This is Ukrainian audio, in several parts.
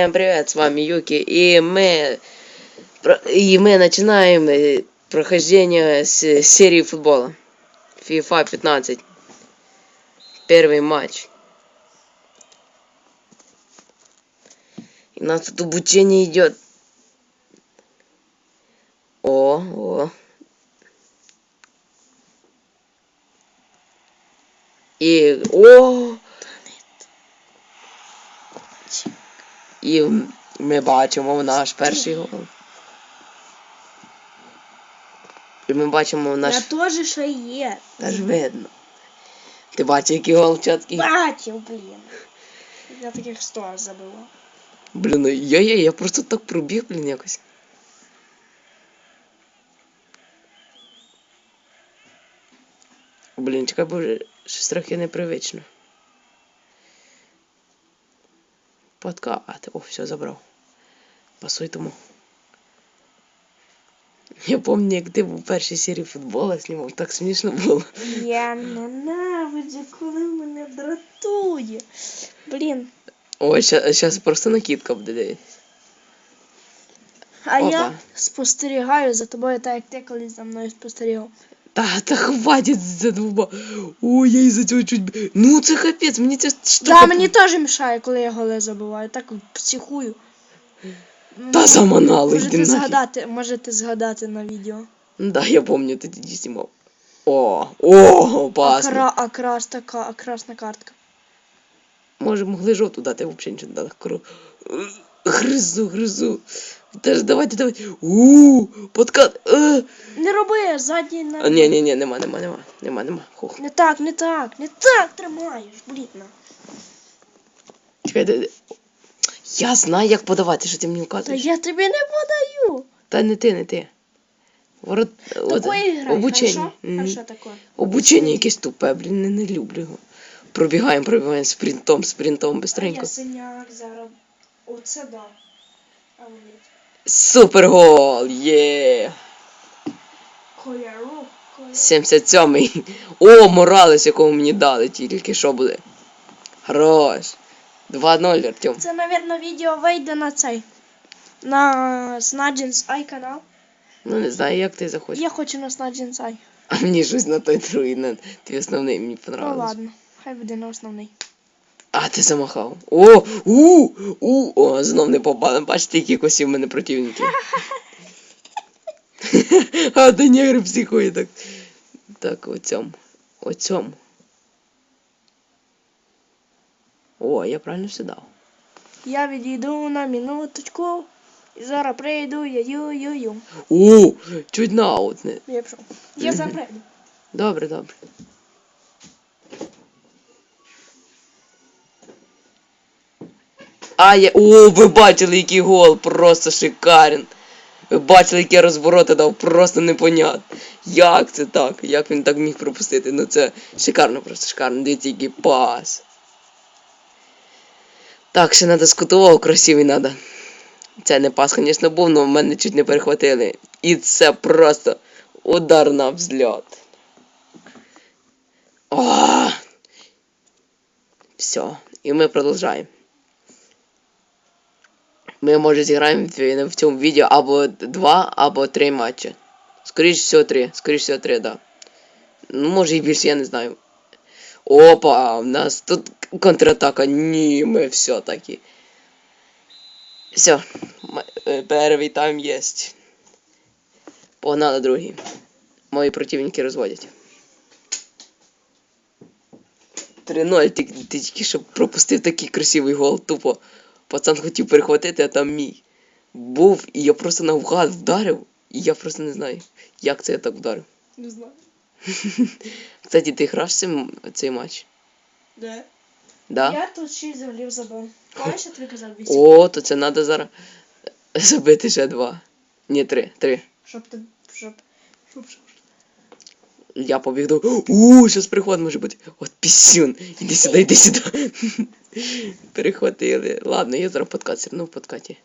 Всем привет, с вами Юки, и мы, и мы начинаем э, прохождение с серии футбола. FIFA 15. Первый матч. И нас тут обучение идет. О, о. И, о, і ми бачимо наш перший гол. І ми бачимо наш. Я теж ще є. Теж видно. Ти бачиш, який гол чіткий? Бачив, блін. Я таких сто забила. Блін, ну я, я, я просто так пробіг, блін, якось. Блін, чекай, боже, щось трохи непривично. Подкат. О, все, забрав. Пасуй тому. Я пам'ятаю, як ти був першій серії футбола знімав, так смішно було. Я ненавиджу, коли мене дратує. Блін. Ой, зараз просто накидка буде дивись. А Опа. я спостерігаю за тобою, так як ти колись за мною спостерігав. Та, та хватить за двома. Ой, я із-за цього чуть. Ну це капець, мені ця штука. Да, мені теж мішає, коли я голи забуваю. Так психую. Та заманали, йди Можете нафіг. згадати, можете згадати на відео. Да, я помню, ти тоді знімав. О, о, опасно. кра, а, красна, ка- а красна картка. Може, могли жовту дати, взагалі нічого не дали. Кру... Гризу, гризу. Теж давайте, давайте. У, подкат. Е. Не роби, задній на. А, ні, ні, ні, нема, нема, нема. Нема, нема. Хух. Не так, не так, не так тримаєш, блін. Чекай, де, де. Я знаю, як подавати, що ти мені Та вказуєш. я тобі не подаю. Та не ти, не ти. Ворот... от, Такої грай, обучення. хорошо? Мгм. Хорошо такое. Обучення якесь тупе, блін, не, не люблю його. Пробігаємо, пробігаємо спринтом, спринтом, А бистренько. я синяк зараз. Оце да. А ні. Супергол! Є! Кольору. 77-й. О, Моралес, якого мені дали, тільки що буде. Хорош. 2-0, Артем. Це, напевно, відео вийде на цей. На Snudgens Eye канал. Ну не знаю, як ти захочеш. Я хочу на Snudgens Eye. А мені щось на той другий, на твій основний мені Ну ладно, хай буде на основний. А, ти замахав. О! У! У! О, знов не попали. Бачите, які косі в мене противники. а, ти негр психує так. Так, оцьому. Оцьому. О, я правильно все дав. Я відійду на минуточку. І зараз прийду я ю-ю-ю. У! Чуть на аут не. Я пішов. Я зараз прийду. Добре, добре. А, я... О, ви бачили, який гол, просто шикарен. Ви бачили, які розвороти дав, просто непонятно. Як це так? Як він так міг пропустити? Ну це шикарно, просто шикарно. Дивіться, який пас. Так, ще треба з красивий треба. Це не пас, звісно, був, але в мене чуть не перехватили. І це просто удар на взльот. О! Все, і ми продовжаємо. Ми, може, зіграємо в, цьому відео або два, або три матчі. Скоріше всього, три. Скоріше всього, три, да. Ну, може і більше, я не знаю. Опа, в нас тут контратака. Ні, ми все таки. Все, перший тайм є. Погнали другий. Мої противники розводять. 3-0, ти, ти тільки що пропустив такий красивий гол, тупо. Пацан хотів перехватити, а там мій. Був, і я просто навгад вдарив, і я просто не знаю, як це я так вдарив. Не знаю. Кстати, ти граш цей, цей матч? Де? Да? Я тут 6 голів забив. Знаєш, я тобі казав 8? О, то це треба зараз забити ще два. Ні, три, три. Щоб ти. Щоб. Щоб. щоб. Я побіг до. У, зараз приход може бути. От пісюн. Іди сюди, іди сюди. Перехватили. Ладно, я зараз подкат все одно в подкаті.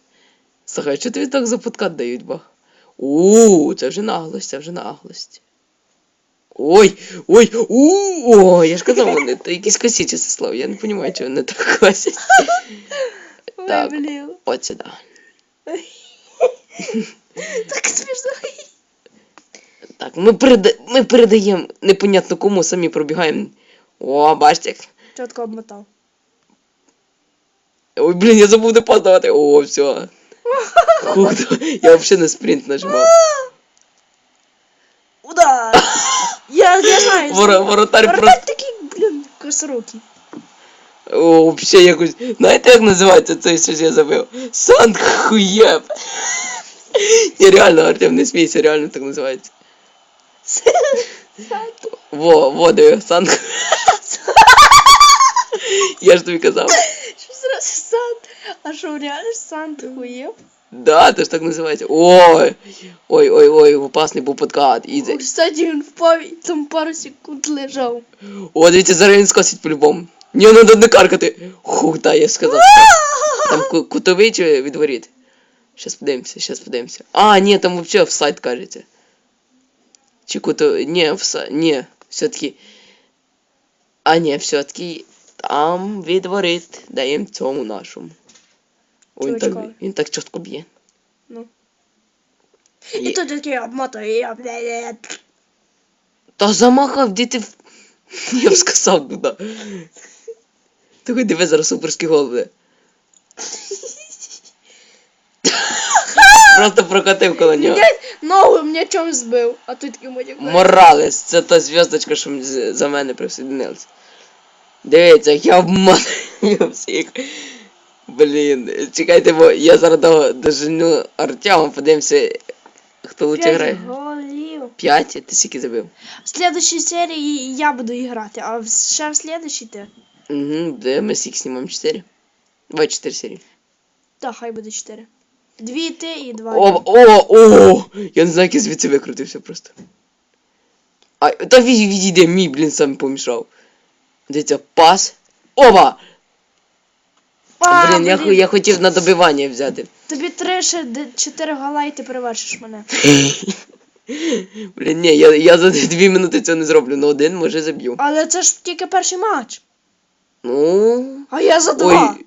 Слухай, що тобі так за подкат дають, ба? У, це вже наглость, це вже наглость. Ой, ой, у, о, я ж казав, вони то якісь косі числа слова, я не розумію, чого вони так косять. Так. От сюди. Так смішно. Так, ми, переда... ми передаємо непонятно кому, самі пробігаємо. О, бачите. як. Чітко обмотав. Ой, блін, я забув де падати. О, все. Хух, я взагалі на спринт нажимав. Удар! Я, я знаю. Воро- воротар просто. Воротар такий, блін, косорукий. О, взагалі якось. Знаєте, як називається цей щось я забив? Сандхуєб. Ні, реально, Артем, не смійся, реально так називається. Во, во, диви, Сандх. Я ж тобі казав. Що зразу Сант? А що, реально Сант хуєв? Да, це ж так називається. Ой. Ой, ой, ой, опасний був подкат. І... Кстати, він впав і там пару секунд лежав. О, дивіться, зараз він скосить по-любому. Ні, надо не каркати. Хух, да, я сказав. Там ку- кутовий чи відворіт? Щас подивимося, щас подивимося. А, ні, там вообще офсайд кажеться. Чи кутовий. Ні, офсайд. Ні, все-таки. А, ні, все-таки там відворіт. Даємо цьому нашому. О, він так, він так чітко б'є. Ну. Є. І тут такий обмотує, я, бля, Та замахав, де ти. Я б сказав туди. Такий диви зараз суперський гол буде. Просто прокатив коло нього. Мене ногу мене чом збив, а тут такий мотик. Моралес, це та зв'язочка, що за мене присоединилася. Дивіться, я обманюю всіх. Блін, чекайте, бо я зараз до- доженю Артема, подивимося, хто лучше грає. голів. П'ять? Ти скільки забив? В следующей серії я буду грати, а ще в следующей ти. Угу, де ми скільки знімаємо? Чотири? Давай чотири серії. Так, хай буде 4. Дві ти і два. О, о, о! Я не знаю, як я звідси викрутився просто. А, та від- відійде, мій, блін, сам помішав. Дивіться, пас. Оба! А, блін, я, хо- я хотів на добивання взяти. Тобі три ще д- чотири гола і ти перевершиш мене. Блін, ні, я, я за дві минути цього не зроблю, на один може заб'ю. Але це ж тільки перший матч. Ну. А я за два. Ой.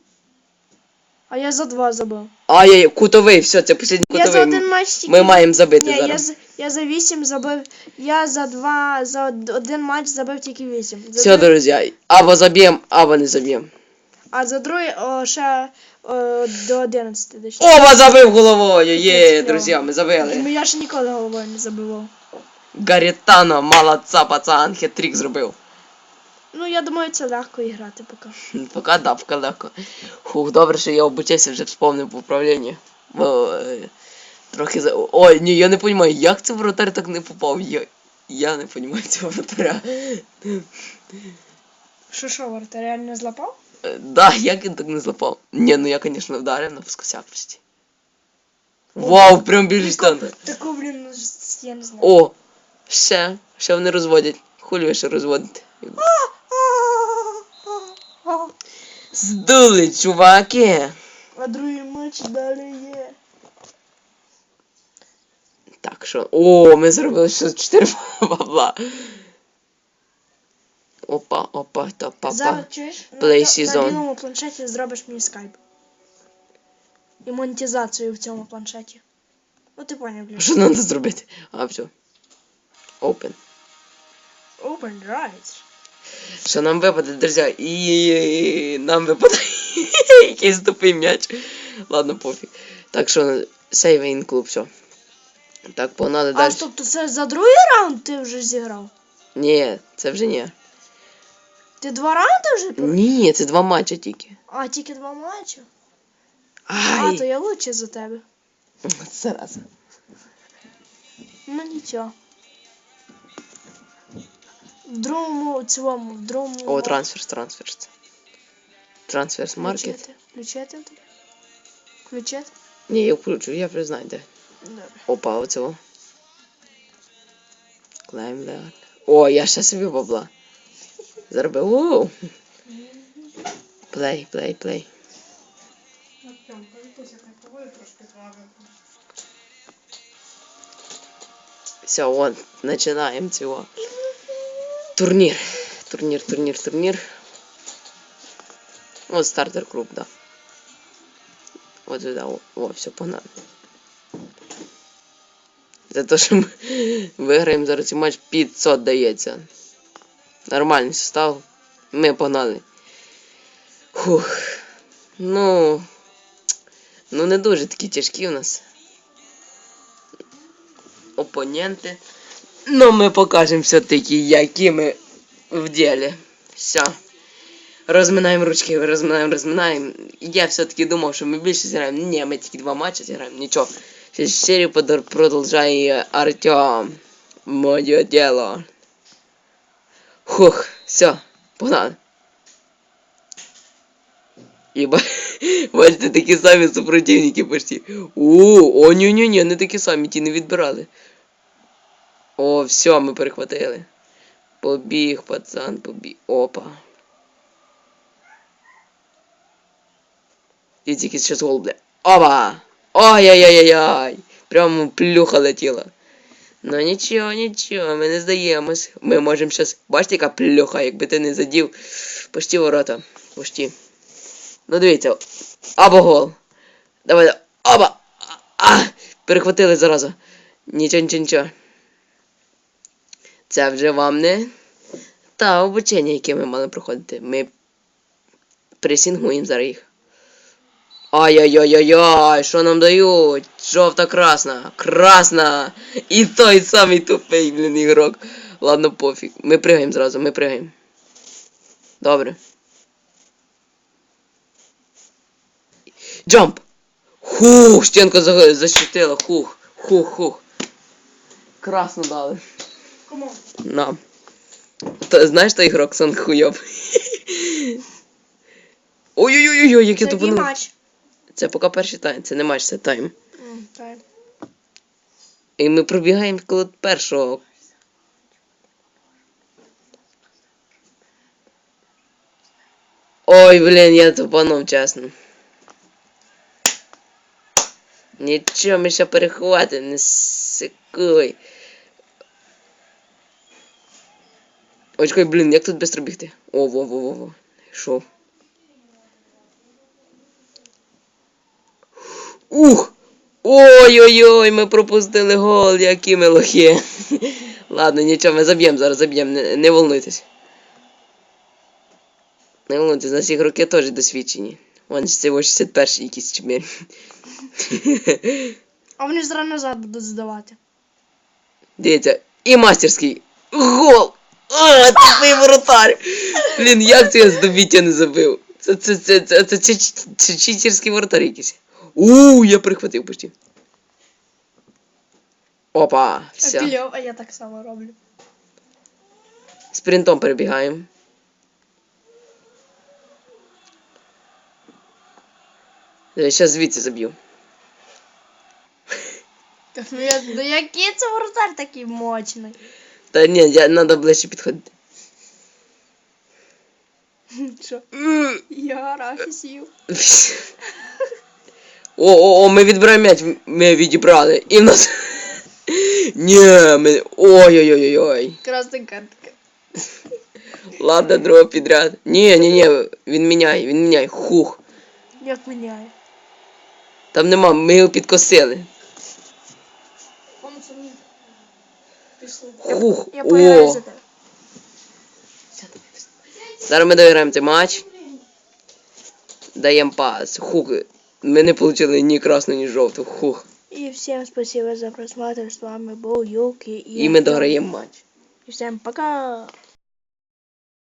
А я за два забив. А, я кутовий, все, це останній Я за один матч тільки. Ми маємо забити Ні, я, зараз. з- я за вісім забив. Я за два, за од- один матч забив тільки вісім. За Все, друг- друзі, або заб'ємо, або не заб'ємо. А за другий о, ще о, до 11 десь. Оба забив головою! Є, друзі, ми забили. Ну, Я ще ніколи головою не забивав. Гарітано, молодца, пацан, хет-трик зробив. Ну, я думаю, це легко і грати поки. Да, пока легко. Фух, добре, що я обучився, вже вспомнив по управлінню. Бо, е, трохи за. Ой, ні, я не розумію, як це вратар так не попав. Я, я не розумію цього вратаря. Що що, Варта, реально злапав? Е, Да, як він так не злапав? Ні, ну я, звісно, вдарив на вскосякості. Вау, прям біля штанги. Таку, блін, ну, ж- я не знаю. О, ще, ще вони розводять. Хулі ви ще розводите. Здули, чуваки. А другий матч далі є. Так, що. О, ми зробили ще 4 бабла. Опа, опа, та папа. Зараз чуєш? Play на, season. на білому планшеті зробиш мені скайп. І монетизацію в цьому планшеті. Ну ти поняв, блін. Що треба зробити? А, все. Open. Open right. Що нам випаде, друзі? І нам випаде якийсь тупий м'яч. Ладно, пофіг. Так що, сейвейн клуб, все. Так, погнали А, далі. тобто це за другий раунд ти вже зіграв? Ні, це вже ні. Ти два раунди вже? про- Ні, це два матчі тільки. А, тільки два матчі? А, то я лучше за тебе. Зараза. Ну нічого. В другому цілому, в другому. О, трансфер, трансфер. Трансфер маркет. Включити тобі? Ні, я включу, я вже знаю, де. Добре. Опа, оцього. Клайм леон. О, я ще собі бабла. Заробив. Оу. Плей, плей, плей. Все, вон, починаємо цього. Турнір. Турнір, турнір, турнір. От стартер клуб, да. От сюди. О, о все, погнали. За те, що ми виграємо зараз цей матч 500 дається. Нормальний состав. Ми погнали. Фух. Ну. Ну не дуже такі тяжкі у нас. Опоненти. Ну ми покажемо все-таки, які ми в ділі. Все. Розминаємо ручки, розминаємо, розминаємо. Я все-таки думав, що ми більше зіграємо. Ні, ми тільки два матчі зіграємо. Нічого. Серію продовжує Артем. Моє діло. Хух, все, погнали. Іба, бачите, такі самі супротивники почти. О, ні, ні, ні, не такі самі, ті не відбирали. О, все, ми перехватили. Побіг, пацан, побіг. Опа. І тільки зараз гол, бля. Опа! Ой-ой-ой-ой! Прямо плюха летіла. Ну нічого, нічого, ми не здаємось. Ми можемо щас. Бачите, яка плюха, якби ти не задів. Почти ворота. Почти. Ну дивіться. Або гол. Давай. Оба! А! Перехватили зараза. Нічого, нічого, нічого. Це вже вам не та обучення, яке ми мали проходити. Ми пресінгуємо зараз їх. Ай-яй-яй-яй-яй, що нам дають? Жовта красна. Красна! І той самий тупий, блін, ігрок. Ладно, пофіг. Ми пригаємо зразу, ми пригаємо. Добре. Джамп! Хух, стінка защитила, хух, хух, хух. Красно дали. Кому? Нам. Та, знаєш той ігрок сон хуйоб? Ой-ой-ой-ой, як я Це який тупанув. матч? Це поки перший тайм, це не матч, це тайм. М, так. І ми пробігаємо коло першого. Ой, блін, я тупанув, чесно. Нічого, ми ще перехватимо, не сикуй. Ой, чекай, блін, як тут быстро бігти? О, во, во, во, во. Йшов. Ух! Ой-ой-ой, ми пропустили гол, які ми лохи. Ладно, нічого, ми заб'ємо зараз, заб'ємо, не, не волнуйтесь. Не волнуйтесь, наші ігроки теж досвідчені. Вон це 61 якийсь чмір. А вони ж зараз назад будуть здавати. Дивіться, і мастерський. Гол! А, тупий воротар! Блін, як це я здобіття не забив? Це це це це це, це, це, це читерський воротар якийсь. У, я прихватив почти. Опа, все. Кльов, а я так само роблю. Спринтом перебігаємо. Я зараз звідси заб'ю. Так, ну я, ну який це воротар такий мощний? Та ні, я треба ближче підходити. Що? Я арахіс. О, о, о, ми відбираємо м'яч, ми відібрали. І в нас. Ні, ми. Ой-ой-ой-ой. Красна картка. Ладно, другого підряд. Ні, ні, ні, він міняє, він міняє. Хух. Як міняє. Там нема, ми його підкосили. Хух. Я поіграю О. за тебе. Зараз ми доіграємо цей матч. Даємо пас. Хух. Ми не отримали ні красну, ні жовту. Хух. И всем спасибо за просмотр. С вами был Юки. І ми дограємо матч. І всем пока.